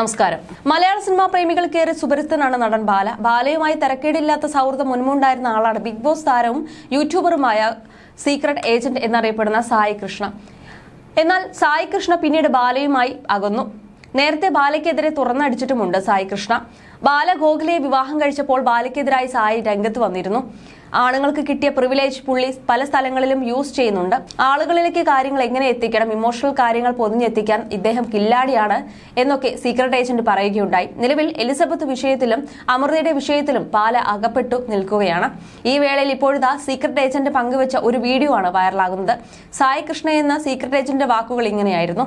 നമസ്കാരം. മലയാള സിനിമാ പ്രേമികൾക്കേറെ സുപരിസ്ഥനാണ് നടൻ ബാല. ബാലയുമായി തിരക്കേടില്ലാത്ത സൗഹൃദം മുൻപുണ്ടായിരുന്ന ആളാണ് ബിഗ് ബോസ് താരവും യൂട്യൂബറുമായ സീക്രട്ട് ഏജന്റ് എന്നറിയപ്പെടുന്ന സായി കൃഷ്ണ. എന്നാൽ സായി കൃഷ്ണ പിന്നീട് ബാലയുമായി അകന്നു. നേരത്തെ ബാലയ്ക്കെതിരെ തുറന്നടിച്ചിട്ടുമുണ്ട് സായി കൃഷ്ണ. ബാല വിവാഹം കഴിച്ചപ്പോൾ ബാലയ്ക്കെതിരായി സായി രംഗത്ത് വന്നിരുന്നു. ആണുങ്ങൾക്ക് കിട്ടിയ പ്രിവിലേജ് പുള്ളി പല സ്ഥലങ്ങളിലും യൂസ് ചെയ്യുന്നുണ്ട്. ആളുകളിലേക്ക് കാര്യങ്ങൾ എങ്ങനെ എത്തിക്കണം ഇമോഷണൽ കാര്യങ്ങൾ പൊതിഞ്ഞെത്തിക്കാൻ ഇദ്ദേഹം കില്ലാടിയാണ് എന്നൊക്കെ സീക്രട്ട് ഏജന്റ് പറയുകയുണ്ടായി. നിലവിൽ എലിസബത്ത് വിഷയത്തിലും അമൃതയുടെ വിഷയത്തിലും പാല അകപ്പെട്ടു നിൽക്കുകയാണ്. ഈ വേളയിൽ ഇപ്പോഴിതാ സീക്രട്ട് ഏജന്റ് പങ്കുവച്ച ഒരു വീഡിയോ ആണ് വൈറലാകുന്നത് സായി കൃഷ്ണ എന്ന സീക്രട്ട് ഏജന്റിന്റെ വാക്കുകൾ ഇങ്ങനെയായിരുന്നു.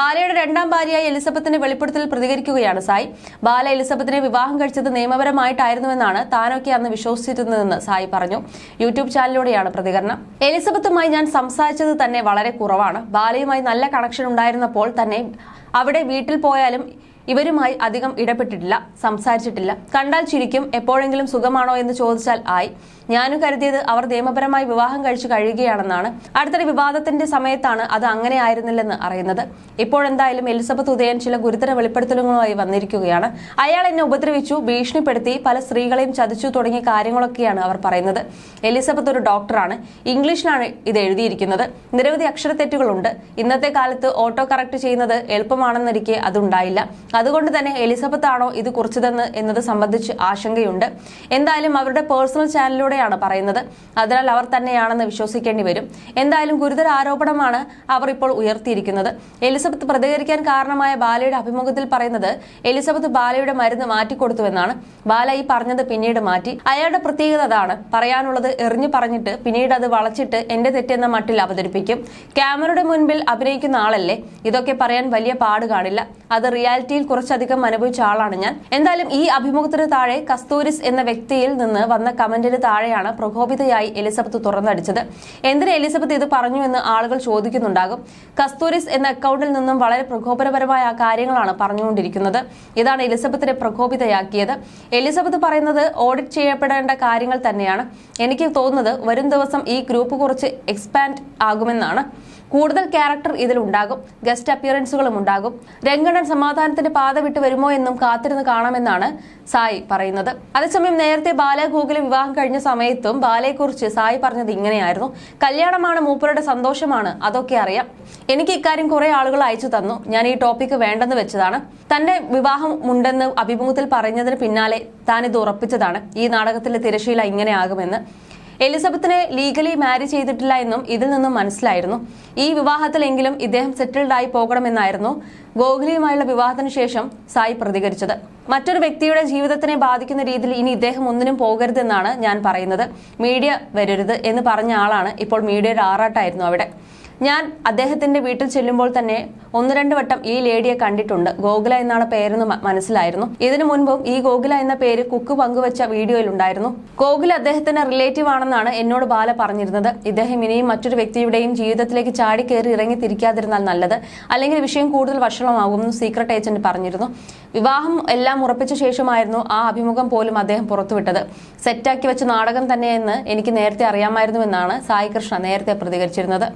ബാലയുടെ രണ്ടാം ഭാര്യയായി എലിസബത്തിന്റെ വെളിപ്പെടുത്തൽ പ്രതികരിക്കുകയാണ് സായി. ബാല എലിസബത്തിനെ വിവാഹം കഴിച്ചത് നിയമപരമായിട്ടായിരുന്നുവെന്നാണ് താനൊക്കെ അന്ന് വിശ്വസിച്ചിരുന്നതെന്ന് സായി പറഞ്ഞു. യൂട്യൂബ് ചാനലിലൂടെയാണ് പ്രതികരണം. എലിസബത്തുമായി ഞാൻ സംസാരിച്ചത് തന്നെ വളരെ കുറവാണ്. ബാലയുമായി നല്ല കണക്ഷൻ ഉണ്ടായിരുന്നപ്പോൾ തന്നെ അവിടെ വീട്ടിൽ പോയാലും ഇവരുമായി അധികം ഇടപെട്ടിട്ടില്ല സംസാരിച്ചിട്ടില്ല. കണ്ടാൽ ചിരിക്കും എപ്പോഴെങ്കിലും സുഖമാണോ എന്ന് ചോദിച്ചാൽ ആയി. ഞാനും കരുതിയത് അവർ നിയമപരമായി വിവാഹം കഴിച്ചു കഴിയുകയാണെന്നാണ്. അടുത്തൊരു വിവാദത്തിന്റെ സമയത്താണ് അത് അങ്ങനെ ആയിരുന്നില്ലെന്ന് അറിയുന്നത്. ഇപ്പോഴെന്തായാലും എലിസബത്ത് ഉദയൻ ചില ഗുരുതര വെളിപ്പെടുത്തലുകളുമായി വന്നിരിക്കുകയാണ്. അയാൾ എന്നെ ഉപദ്രവിച്ചു ഭീഷണിപ്പെടുത്തി പല സ്ത്രീകളെയും ചതിച്ചു തുടങ്ങിയ കാര്യങ്ങളൊക്കെയാണ് അവർ പറയുന്നത്. എലിസബത്ത് ഒരു ഡോക്ടറാണ്. ഇംഗ്ലീഷിലാണ് ഇത് എഴുതിയിരിക്കുന്നത്. നിരവധി അക്ഷരത്തെറ്റുകളുണ്ട്. ഇന്നത്തെ കാലത്ത് ഓട്ടോ കറക്റ്റ് ചെയ്യുന്നത് എളുപ്പമാണെന്നിരിക്കെ അതുണ്ടായില്ല. അതുകൊണ്ട് തന്നെ എലിസബത്ത് ആണോ ഇത് കുറിച്ചതെന്ന് എന്നത് സംബന്ധിച്ച് ആശങ്കയുണ്ട്. എന്തായാലും അവരുടെ പേഴ്സണൽ ചാനലിലൂടെയാണ് പറയുന്നത്. അതിനാൽ അവർ തന്നെയാണെന്ന് വിശ്വസിക്കേണ്ടി വരും. എന്തായാലും ഗുരുതര ആരോപണമാണ് അവർ ഇപ്പോൾ ഉയർത്തിയിരിക്കുന്നത്. എലിസബത്ത് പ്രതികരിക്കാൻ കാരണമായ ബാലയുടെ അഭിമുഖത്തിൽ പറയുന്നത് എലിസബത്ത് ബാലയുടെ മരുന്ന് മാറ്റിക്കൊടുത്തുവെന്നാണ്. ബാല ഈ പറഞ്ഞത് പിന്നീട് മാറ്റി. അയാളുടെ പ്രത്യേകത അതാണ്. പറയാനുള്ളത് എറിഞ്ഞു പറഞ്ഞിട്ട് പിന്നീട് അത് വളച്ചിട്ട് എന്റെ തെറ്റെന്ന മട്ടിൽ അവതരിപ്പിക്കും. ക്യാമറയുടെ മുൻപിൽ അഭിനയിക്കുന്ന ആളല്ലേ? ഇതൊക്കെ പറയാൻ വലിയ പാട് കാണില്ല. അത് റിയാലിറ്റിയിൽ കുറച്ചധികം അനുഭവിച്ച ആളാണ് ഞാൻ. എന്തായാലും ഈ അഭിമുഖത്തിന് താഴെ കസ്തൂരിസ് എന്ന വ്യക്തിയിൽ നിന്ന് വന്ന കമന്റിന് താഴെയാണ് പ്രകോപിതയായി എലിസബത്ത് തുറന്നടിച്ചത്. എന്തിന് എലിസബത്ത് ഇത് പറഞ്ഞു എന്ന് ആളുകൾ ചോദിക്കുന്നുണ്ടാകും. കസ്തൂരിസ് എന്ന അക്കൗണ്ടിൽ നിന്നും വളരെ പ്രകോപനപരമായ കാര്യങ്ങളാണ് പറഞ്ഞുകൊണ്ടിരിക്കുന്നത്. ഇതാണ് എലിസബത്തിനെ പ്രകോപിതയാക്കിയത്. എലിസബത്ത് പറയുന്നത് ഓഡിറ്റ് ചെയ്യപ്പെടേണ്ട കാര്യങ്ങൾ തന്നെയാണ്. എനിക്ക് തോന്നുന്നത് വരും ദിവസം ഈ ഗ്രൂപ്പ് കുറച്ച് എക്സ്പാൻഡ് ആകുമെന്നാണ്. കൂടുതൽ ക്യാരക്ടർ ഇതിലുണ്ടാകും. ഗസ്റ്റ് അപ്പിയറൻസുകളും ഉണ്ടാകും. രംഗണൻ സമാധാനത്തിന്റെ പാത വിട്ട് വരുമോ എന്നും കാത്തിരുന്ന് കാണാമെന്നാണ് സായി പറയുന്നത്. അതേസമയം നേരത്തെ ബാല ഗൂഗിലെ വിവാഹം കഴിഞ്ഞ സമയത്തും ബാലയെക്കുറിച്ച് സായി പറഞ്ഞത് ഇങ്ങനെയായിരുന്നു. കല്യാണമാണ് മൂപ്പരുടെ സന്തോഷമാണ് അതൊക്കെ അറിയാം. എനിക്ക് ഇക്കാര്യം കുറെ ആളുകൾ അയച്ചു തന്നു. ഞാൻ ഈ ടോപ്പിക്ക് വേണ്ടെന്ന് വെച്ചതാണ്. തന്റെ വിവാഹം ഉണ്ടെന്ന് അഭിമുഖത്തിൽ പറഞ്ഞതിന് പിന്നാലെ താൻ ഇത് ഉറപ്പിച്ചതാണ്. ഈ നാടകത്തിലെ തിരശീല ഇങ്ങനെയാകുമെന്ന് എലിസബത്തിനെ ലീഗലി മാരി ചെയ്തിട്ടില്ല എന്നും ഇതിൽ നിന്നും മനസ്സിലായിരുന്നു. ഈ വിവാഹത്തിലെങ്കിലും ഇദ്ദേഹം സെറ്റിൽഡ് ആയി പോകണമെന്നായിരുന്നു ഗോഖലിയുമായുള്ള വിവാഹത്തിന് ശേഷം സായി പ്രതികരിച്ചത്. മറ്റൊരു വ്യക്തിയുടെ ജീവിതത്തിനെ ബാധിക്കുന്ന രീതിയിൽ ഇനി ഇദ്ദേഹം ഒന്നിനും പോകരുതെന്നാണ് ഞാൻ പറയുന്നത്. മീഡിയ വരരുത് എന്ന് പറഞ്ഞ ആളാണ് ഇപ്പോൾ മീഡിയയുടെ ആറാട്ടായിരുന്നു അവിടെ. ഞാൻ അദ്ദേഹത്തിന്റെ വീട്ടിൽ ചെല്ലുമ്പോൾ തന്നെ ഒന്ന് രണ്ട് വട്ടം ഈ ലേഡിയെ കണ്ടിട്ടുണ്ട്. ഗോകുല എന്നാണ് പേരെന്ന് മനസ്സിലായിരുന്നു. ഇതിനു മുൻപും ഈ ഗോകുല എന്ന പേര് കുക്ക് പങ്കുവച്ച വീഡിയോയിലുണ്ടായിരുന്നു ഗോകുല അദ്ദേഹത്തിന്റെ റിലേറ്റീവ് ആണെന്നാണ് എന്നോട് ബാല പറഞ്ഞിരുന്നത്. ഇദ്ദേഹം ഇനിയും മറ്റൊരു വ്യക്തിയുടെയും ജീവിതത്തിലേക്ക് ചാടി ഇറങ്ങി തിരിക്കാതിരുന്നാൽ നല്ലത്. അല്ലെങ്കിൽ വിഷയം കൂടുതൽ വഷളമാകുമെന്ന് സീക്രട്ട് ഏജന്റ് പറഞ്ഞിരുന്നു. വിവാഹം എല്ലാം ഉറപ്പിച്ച ശേഷമായിരുന്നു ആ അഭിമുഖം പോലും അദ്ദേഹം പുറത്തുവിട്ടത്. സെറ്റാക്കി വെച്ച നാടകം തന്നെയെന്ന് എനിക്ക് നേരത്തെ അറിയാമായിരുന്നുവെന്നാണ് സായി കൃഷ്ണ നേരത്തെ പ്രതികരിച്ചിരുന്നത്.